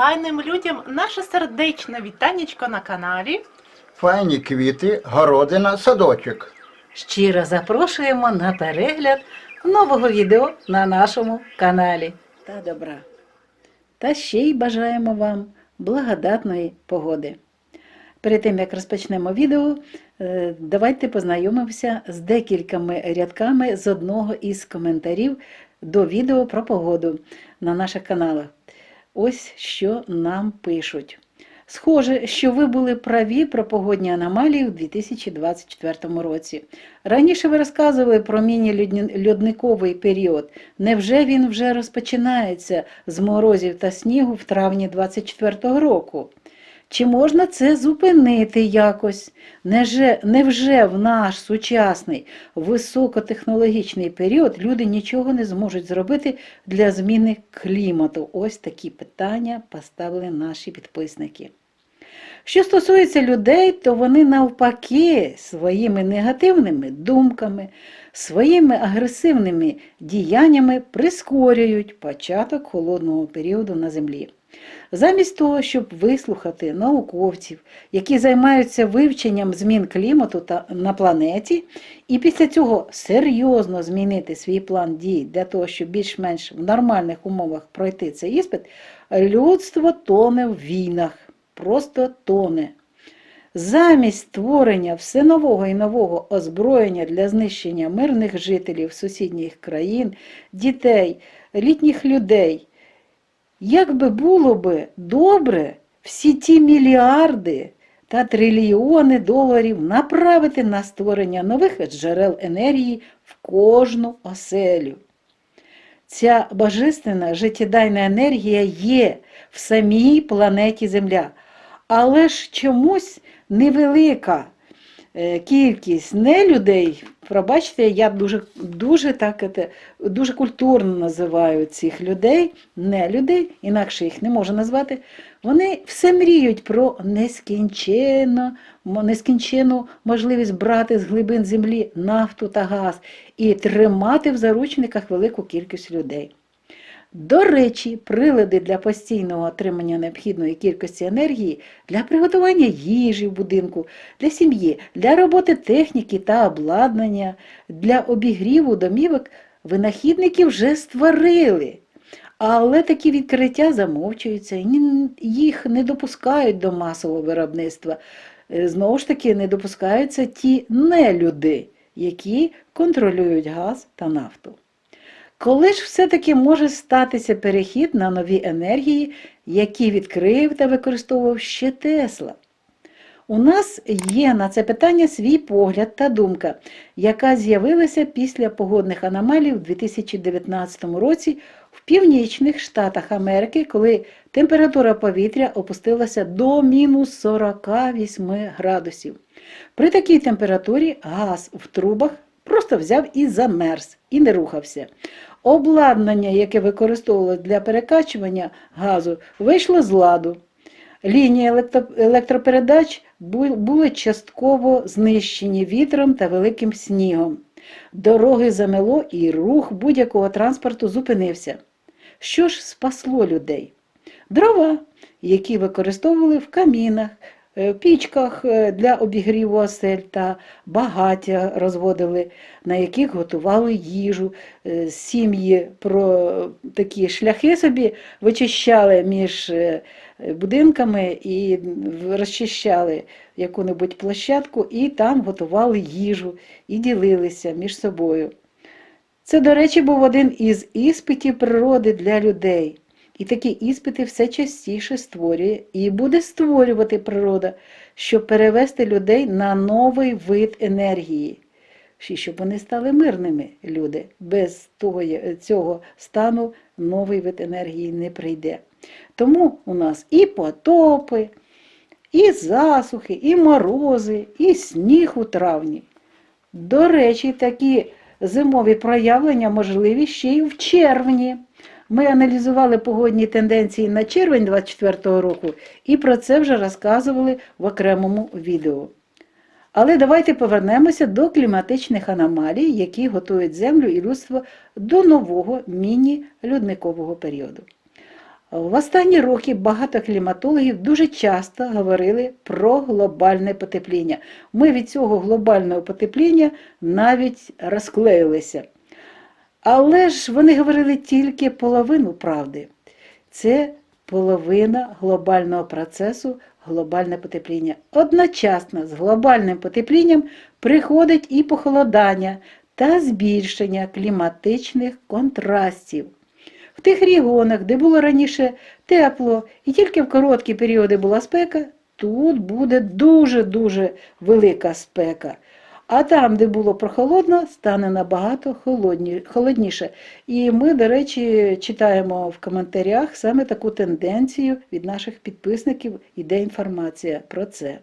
файним людям наше сердечне вітанечко на каналі. Файні квіти, городина, садочок. Щиро запрошуємо на перегляд нового відео на нашому каналі та добра. Та ще й бажаємо вам благодатної погоди. Перед тим, як розпочнемо відео, е, давайте познайомимося з декількома рядками з одного із коментарів до відео про погоду на наших каналах. Ось що нам пишуть. Схоже, що ви були праві про погодні аномалії у 2024 році. Раніше ви розказували про міні-льодниковий період. Невже він вже розпочинається з морозів та снігу в травні 2024 року? Чи можна це зупинити якось? Невже в наш сучасний високотехнологічний період люди нічого не зможуть зробити для зміни клімату? Ось такі питання поставили наші підписники. Що стосується людей, то вони навпаки своїми негативними думками, своїми агресивними діяннями прискорюють початок холодного періоду на землі. Замість того, щоб вислухати науковців, які займаються вивченням змін клімату та на планеті, і після цього серйозно змінити свій план дій для того, щоб більш-менш в нормальних умовах пройти цей іспит, людство тоне в війнах, просто тоне. Замість створення все нового і нового озброєння для знищення мирних жителів сусідніх країн, дітей, літніх людей. Як би було би добре всі ті мільярди та трильйони доларів направити на створення нових джерел енергії в кожну оселю. Ця божественна життєдайна енергія є в самій планеті Земля, але ж чомусь невелика кількість не людей. Пробачте, я дуже, дуже, так, дуже культурно називаю цих людей, не людей, інакше їх не можу назвати. Вони все мріють про нескінченну можливість брати з глибин землі нафту та газ і тримати в заручниках велику кількість людей. До речі, прилади для постійного отримання необхідної кількості енергії для приготування їжі в будинку, для сім'ї, для роботи техніки та обладнання, для обігріву домівок винахідники вже створили. Але такі відкриття замовчуються, їх не допускають до масового виробництва. Е, Знову ж таки, не допускаються ті нелюди, які контролюють газ та нафту. Коли ж все-таки може статися перехід на нові енергії, які відкрив та використовував ще Тесла? У нас є на це питання свій погляд та думка, яка з'явилася після погодних аномалій у 2019 році в північних штатах Америки, коли температура повітря опустилася до мінус 48 градусів. При такій температурі газ в трубах просто взяв і замерз, і не рухався. Обладнання, яке використовувалося для перекачування газу, вийшло з ладу. Лінії електропередач були частково знищені вітром та великим снігом. Дороги замело і рух будь-якого транспорту зупинився. Що ж спасло людей? Дрова, які використовували в камінах, пічках е, для обігріву осель та багаття розводили, на яких готували їжу. Е, Сім'ї про такі шляхи собі вичищали між е, будинками і розчищали яку-небудь площадку, і там готували їжу і ділилися між собою. Це, до речі, був один із іспитів природи для людей. І такі іспити все частіше створює і буде створювати природа, щоб перевести людей на новий вид енергії, і щоб вони стали мирними люди. Без того, цього стану новий вид енергії не прийде. Тому у нас і потопи, і засухи, і морози, і сніг у травні. До речі, такі зимові проявлення можливі ще й в червні. Ми аналізували погодні тенденції на червень 2024 року і про це вже розказували в окремому відео. Але давайте повернемося до кліматичних аномалій, які готують Землю і людство до нового міні-льодникового періоду. В останні роки багато кліматологів дуже часто говорили про глобальне потепління. Ми від цього глобального потепління навіть розклеїлися. Але ж вони говорили тільки половину правди. Це половина глобального процесу глобальне потепління. Одночасно з глобальним потеплінням приходить і похолодання та збільшення кліматичних контрастів. В тих регіонах, де було раніше тепло і тільки в короткі періоди була спека, тут буде дуже-дуже велика спека. А там, де було прохолодно, стане набагато холодніше. І ми, до речі, читаємо в коментарях саме таку тенденцію від наших підписників, іде інформація про це.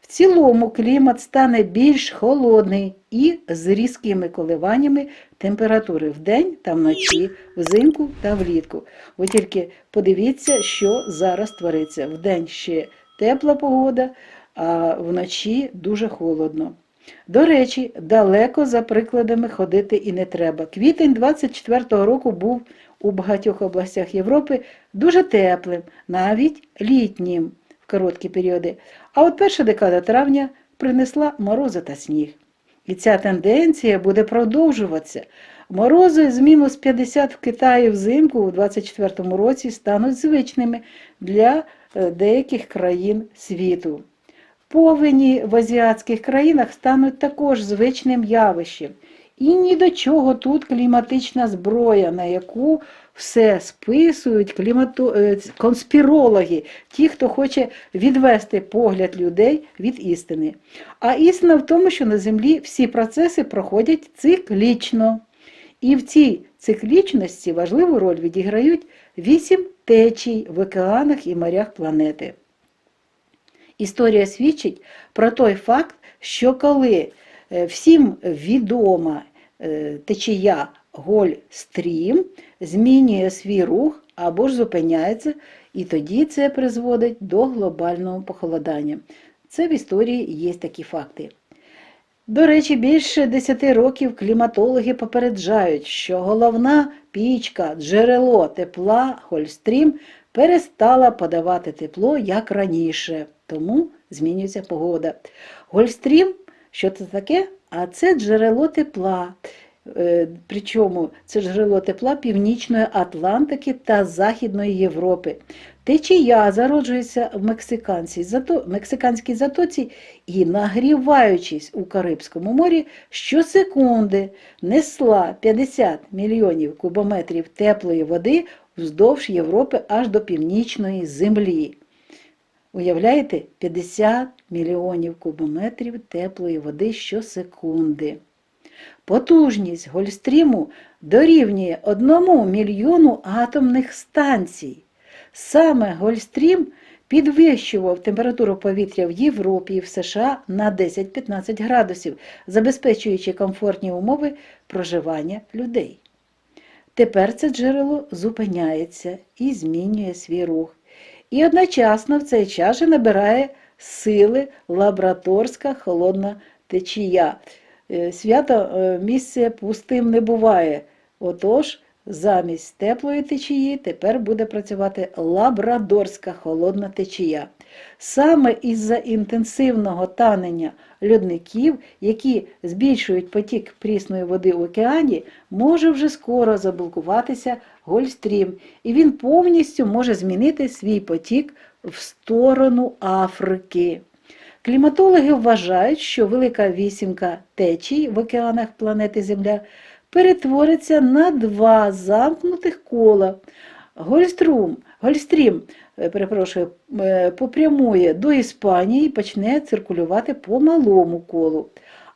В цілому клімат стане більш холодний і з різкими коливаннями температури вдень та вночі, взимку та влітку. Ви тільки подивіться, що зараз твориться. Вдень ще тепла погода, а вночі дуже холодно. До речі, далеко за прикладами ходити і не треба. Квітень 24-го року був у багатьох областях Європи дуже теплим, навіть літнім в короткі періоди. А от перша декада травня принесла морози та сніг. І ця тенденція буде продовжуватися. Морози з мінус 50 в Китаї взимку у 24-му році стануть звичними для е, деяких країн світу. Повені в азіатських країнах стануть також звичним явищем. І ні до чого тут кліматична зброя, на яку все списують клімату... е, конспірологи, ті, хто хоче відвести погляд людей від істини. А істина в тому, що на Землі всі процеси проходять циклічно. І в цій циклічності важливу роль відіграють вісім течій в океанах і морях планети. Історія свідчить про той факт, що коли е, всім відома е, течія Гольстрім змінює свій рух або ж зупиняється, і тоді це призводить до глобального похолодання. Це в історії є такі факти. До речі, більше 10 років кліматологи попереджають, що головна пічка, джерело тепла Гольстрім перестала подавати тепло як раніше, тому змінюється погода. Гольстрім, що це таке? А це джерело тепла. Е, Причому це джерело тепла Північної Атлантики та Західної Європи. Течія зароджується в мексиканській, зато... мексиканській затоці і, нагріваючись у Карибському морі, щосекунди несла 50 мільйонів кубометрів теплої води вздовж Європи аж до північної землі. Уявляєте, 50 мільйонів кубометрів теплої води щосекунди. Потужність Гольстріму дорівнює 1 мільйону атомних станцій. Саме Гольстрім підвищував температуру повітря в Європі і в США на 10-15 градусів, забезпечуючи комфортні умови проживання людей. Тепер це джерело зупиняється і змінює свій рух. І одночасно в цей час же набирає сили лабораторська холодна течія. Е, Свято е, місце пустим не буває. Отож, замість теплої течії тепер буде працювати лабрадорська холодна течія. Саме із-за інтенсивного танення льодників, які збільшують потік прісної води в океані, може вже скоро заблокуватися Гольстрім, і він повністю може змінити свій потік в сторону Африки. Кліматологи вважають, що велика вісімка течій в океанах планети Земля перетвориться на два замкнутих кола. Гольструм, Гольстрім е, перепрошую, е, попрямує до Іспанії і почне циркулювати по малому колу.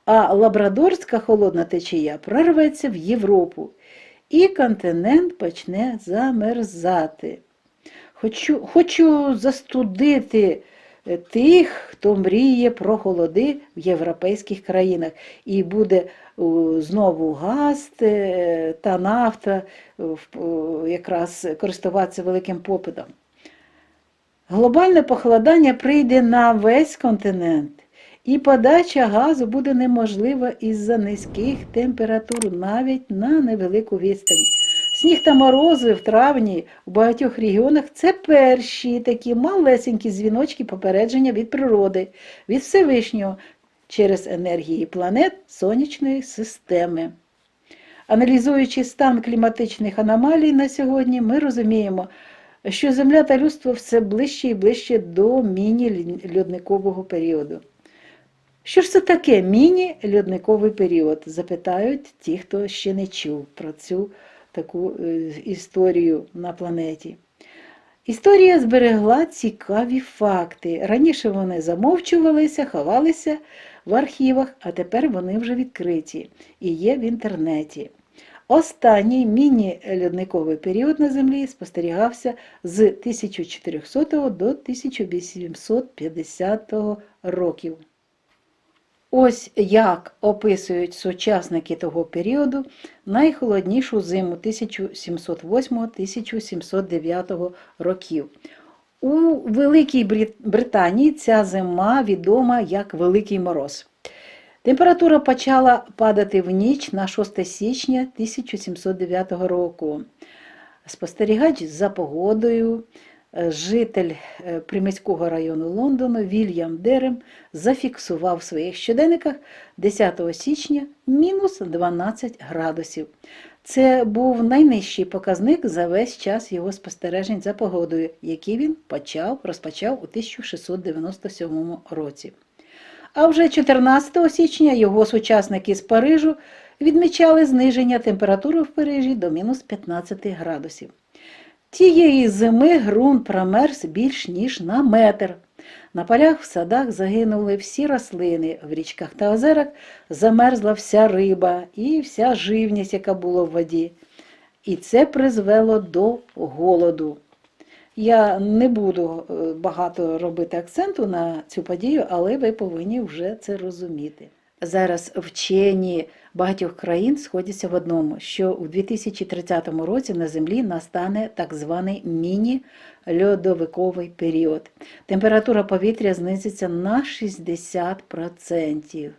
А лабрадорська холодна течія прорветься в Європу, і континент почне замерзати. Хочу, хочу застудити е, тих, хто мріє про холоди в європейських країнах, і буде знову газ е, та нафта е, якраз користуватися великим попитом. Глобальне похолодання прийде на весь континент, і подача газу буде неможлива із-за низьких температур навіть на невелику відстань. Сніг та морози в травні у багатьох регіонах це перші такі малесенькі дзвіночки попередження від природи, від Всевишнього через енергії планет сонячної системи. Аналізуючи стан кліматичних аномалій на сьогодні, ми розуміємо, що Земля та людство все ближче і ближче до міні-льодникового періоду. Що ж це таке міні-льодниковий період? запитають ті, хто ще не чув про цю таку е, історію на планеті. Історія зберегла цікаві факти. Раніше вони замовчувалися, ховалися в архівах, а тепер вони вже відкриті і є в інтернеті. Останній міні-льодниковий період на Землі спостерігався з 1400 до 1850 років. Ось як описують сучасники того періоду найхолоднішу зиму 1708-1709 років. У Великій Британії ця зима відома як Великий Мороз. Температура почала падати в ніч на 6 січня 1709 року. Спостерігач за погодою, житель е, приміського району Лондону Вільям Дерем зафіксував в своїх щоденниках 10 січня мінус 12 градусів. Це був найнижчий показник за весь час його спостережень за погодою, який він почав, розпочав у 1697 році. А вже 14 січня його сучасники з Парижу відмічали зниження температури в Парижі до мінус 15 градусів. Тієї зими ґрунт промерз більш ніж на метр. На полях в садах загинули всі рослини, в річках та озерах замерзла вся риба і вся живність, яка була в воді. І це призвело до голоду. Я не буду е, багато робити акценту на цю подію, але ви повинні вже це розуміти. Зараз вчені багатьох країн сходяться в одному, що у 2030 році на Землі настане так званий міні-льодовиковий період. Температура повітря знизиться на 60%.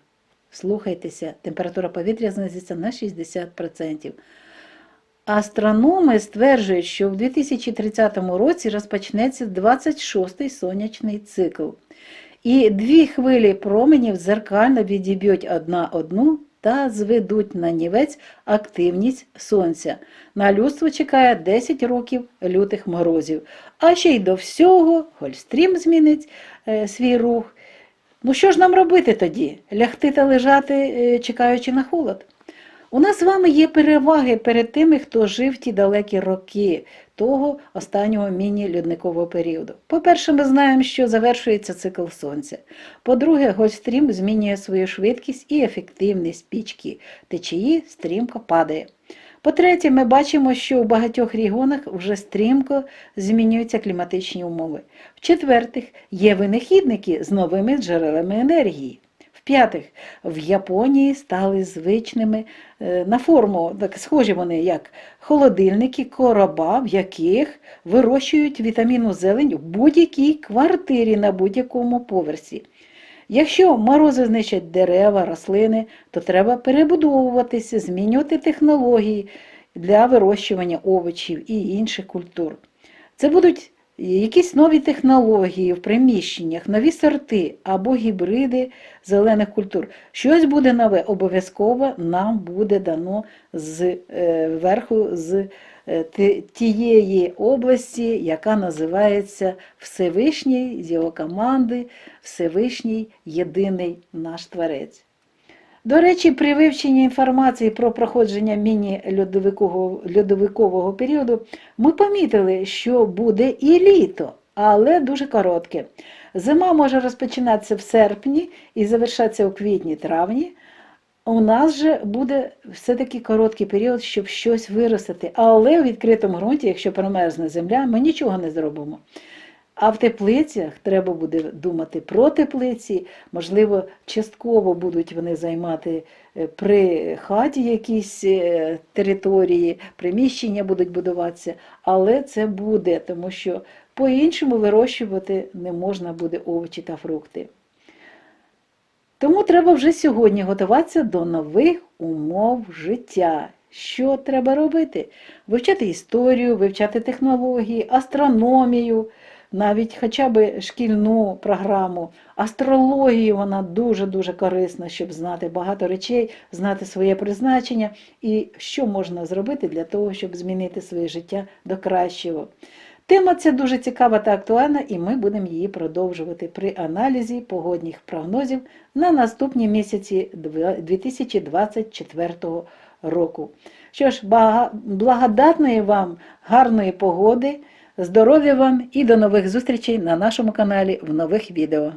Слухайтеся, температура повітря знизиться на 60%. Астрономи стверджують, що в 2030 році розпочнеться 26-й сонячний цикл. І дві хвилі променів зеркально відіб'ють одна одну та зведуть на нівець активність сонця. На людство чекає 10 років лютих морозів. А ще й до всього Гольстрім змінить е, свій рух. Ну що ж нам робити тоді? Лягти та лежати, е, чекаючи на холод? У нас з вами є переваги перед тими, хто жив ті далекі роки того останнього міні-льодникового періоду. По-перше, ми знаємо, що завершується цикл сонця. По-друге, Гольфстрім змінює свою швидкість і ефективність пічки, течії стрімко падає. По-третє, ми бачимо, що у багатьох регіонах вже стрімко змінюються кліматичні умови. В-четвертих, є винахідники з новими джерелами енергії. В-п'ятих, в Японії стали звичними е, на форму, так схожі вони як холодильники, короба, в яких вирощують вітамінну зелень в будь-якій квартирі на будь-якому поверсі. Якщо морози знищать дерева, рослини, то треба перебудовуватися, змінювати технології для вирощування овочів і інших культур. Це будуть якісь нові технології в приміщеннях, нові сорти або гібриди зелених культур. Щось буде нове, обов'язково нам буде дано з е, верху з е, тієї області, яка називається Всевишній з його команди, Всевишній єдиний наш творець. До речі, при вивченні інформації про проходження міні-льодовикового льодовикового періоду ми помітили, що буде і літо, але дуже коротке. Зима може розпочинатися в серпні і завершатися у квітні-травні. У нас же буде все-таки короткий період, щоб щось виростити. Але у відкритому ґрунті, якщо промерзне земля, ми нічого не зробимо. А в теплицях треба буде думати про теплиці, можливо, частково будуть вони займати е, при хаті якісь е, території, приміщення будуть будуватися, але це буде, тому що по-іншому вирощувати не можна буде овочі та фрукти. Тому треба вже сьогодні готуватися до нових умов життя, Що треба робити? Вивчати історію, вивчати технології, астрономію, навіть хоча б шкільну програму. Астрологію вона дуже-дуже корисна, щоб знати багато речей, знати своє призначення і що можна зробити для того, щоб змінити своє життя до кращого. Тема ця дуже цікава та актуальна, і ми будемо її продовжувати при аналізі погодних прогнозів на наступні місяці 2024 року. Що ж, благодатної вам гарної погоди, здоров'я вам і до нових зустрічей на нашому каналі в нових відео.